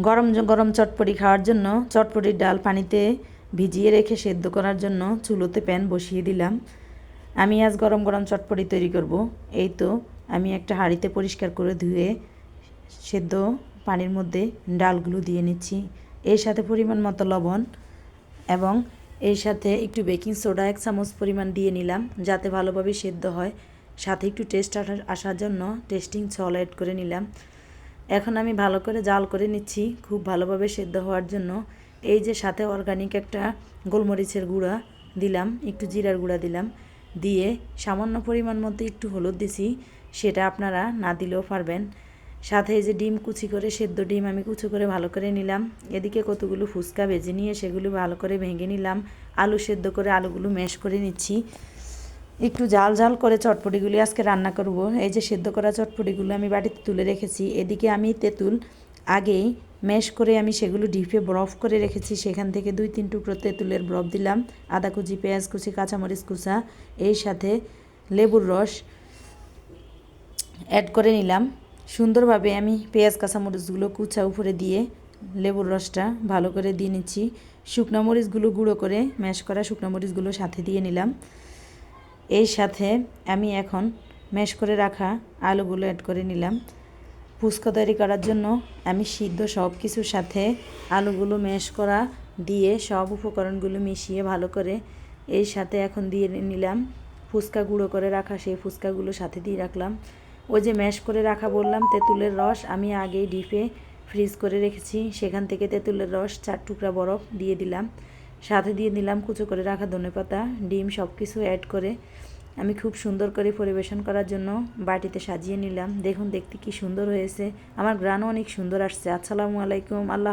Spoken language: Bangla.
গরম গরম চটপটি খাওয়ার জন্য চটপটির ডাল পানিতে ভিজিয়ে রেখে সেদ্ধ করার জন্য চুলোতে প্যান বসিয়ে দিলাম। আমি আজ গরম গরম চটপটি তৈরি করব। এই তো আমি একটা হাঁড়িতে পরিষ্কার করে ধুয়ে সেদ্ধ পানির মধ্যে ডালগুলো দিয়ে নিচ্ছি। এর সাথে পরিমাণ মতো লবণ এবং এর সাথে একটু বেকিং সোডা এক চামচ পরিমাণ দিয়ে নিলাম যাতে ভালোভাবে সেদ্ধ হয়। সাথে একটু টেস্ট আসার জন্য টেস্টিং সল অ্যাড করে নিলাম। এখন আমি ভালো করে জাল করে নিচ্ছি খুব ভালোভাবে সেদ্ধ হওয়ার জন্য। এই যে সাথে অর্গানিক একটা গোলমরিচের গুঁড়া দিলাম, একটু জিরার গুঁড়া দিলাম, দিয়ে সামান্য পরিমাণ মতো একটু হলুদ দিছি, সেটা আপনারা না দিলেও পারবেন। সাথে এই যে ডিম কুচি করে, সেদ্ধ ডিম আমি কুচি করে ভালো করে নিলাম। এদিকে কতগুলো ফুচকা ভেজে নিয়ে সেগুলো ভালো করে ভেঙে নিলাম। আলু সেদ্ধ করে আলুগুলো ম্যাশ করে নিচ্ছি। একটু জাল জাল করে চটপটিগুলি আজকে রান্না করব। এই যে সেদ্ধ করা চটপটিগুলো আমি বাড়িতে তুলে রেখেছি। এদিকে আমি তেঁতুল আগেই ম্যাশ করে আমি সেগুলো ডিপে বরফ করে রেখেছি। সেখান থেকে দুই তিন টুকরো তেঁতুলের বরফ দিলাম। আদা কুচি, পেঁয়াজ কুচি, কাঁচামরিচ কুচা, এই সাথে লেবুর রস অ্যাড করে নিলাম। সুন্দরভাবে আমি পেঁয়াজ, কাঁচামরিচগুলো কুচা উপরে দিয়ে লেবুর রসটা ভালো করে দিয়ে নিচ্ছি। শুকনো মরিচগুলো গুঁড়ো করে ম্যাশ করা শুকনো মরিচগুলো সাথে দিয়ে নিলাম। এই সাথে আমি এখন ম্যাশ করে রাখা আলুগুলো অ্যাড করে নিলাম। ফুচকা তৈরি করার জন্য আমি সিদ্ধ সব কিছুর সাথে আলুগুলো ম্যাশ করা দিয়ে সব উপকরণগুলো মিশিয়ে ভালো করে এই সাথে এখন দিয়ে নিলাম। ফুচকা গুঁড়ো করে রাখা, সেই ফুচকাগুলো সাথে দিয়ে রাখলাম। ওই যে ম্যাশ করে রাখা বললাম, তেঁতুলের রস আমি আগেই ডিপে ফ্রিজ করে রেখেছি। সেখান থেকে তেঁতুলের রস চার টুকরা বরফ দিয়ে দিলাম। সাথে দিয়ে নিলাম কুচো করে রাখা ধনেপাতা ডিম সব কিছু অ্যাড করে আমি খুব সুন্দর করে পরিবেশন করার জন্য বাটিতে সাজিয়ে নিলাম। দেখুন, দেখতে কি সুন্দর হয়েছে। আমার গ্রানও অনেক সুন্দর আসছে। আসসালামু আলাইকুম। আল্লাহ